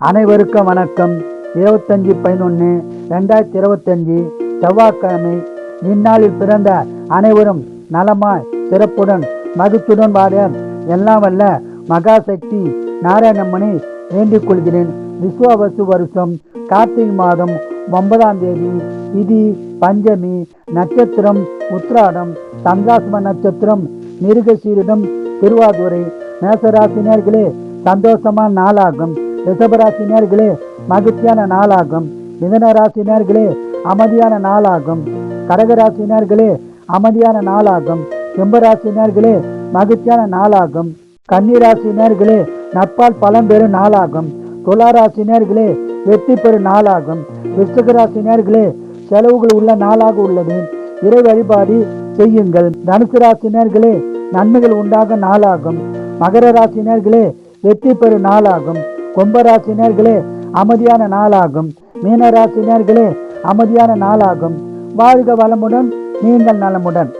அனைவருக்கும் வணக்கம். இருபத்தஞ்சி பதினொன்று ரெண்டாயிரத்தி இருபத்தஞ்சி செவ்வாய்க்கிழமை. இந்நாளில் பிறந்த அனைவரும் நலமாய் சிறப்புடன் மகிழ்ச்சியுடன் வாழ எல்லாம் வல்ல மகாசக்தி நாராயணம்மனை வேண்டிக் கொள்கிறேன். விஸ்வாவசு வருஷம் கார்த்திகை மாதம் ஒன்பதாம் தேதி. திதி பஞ்சமி நட்சத்திரம் உத்ராடம் சந்தாசம நட்சத்திரம் மிருகசீரிடம் திருவாதுரை மேசராசினியர்களே சந்தோஷமான நாளாகும். ரிஷபராசினியர்களே மகிழ்ச்சியான நாளாகும். மிதன ராசினியர்களே அமைதியான நாளாகும். கடகராசினியர்களே அமைதியான நாளாகும். சிம்மராசினியர்களே மகிழ்ச்சியான நாளாகும். கன்னிராசினியர்களே நட்பால் பலம் பெறும் நாளாகும். துளாராசினியர்களே வெற்றி பெறும் நாளாகும். விருச்சகராசினியர்களே செலவுகள் உள்ள நாளாக உள்ளது. இறை வழிபாடு செய்யுங்கள். தனுசு ராசினியர்களே நன்மைகள் உண்டாக நாளாகும். மகர ராசினியர்களே வெற்றி பெறும் நாளாகும். கும்பராசினியர்களே அமைதியான நாளாகும். மீனராசினர்களே அமைதியான நாளாகும். வாழ்க வளமுடன் நீங்கள் நலமுடன்.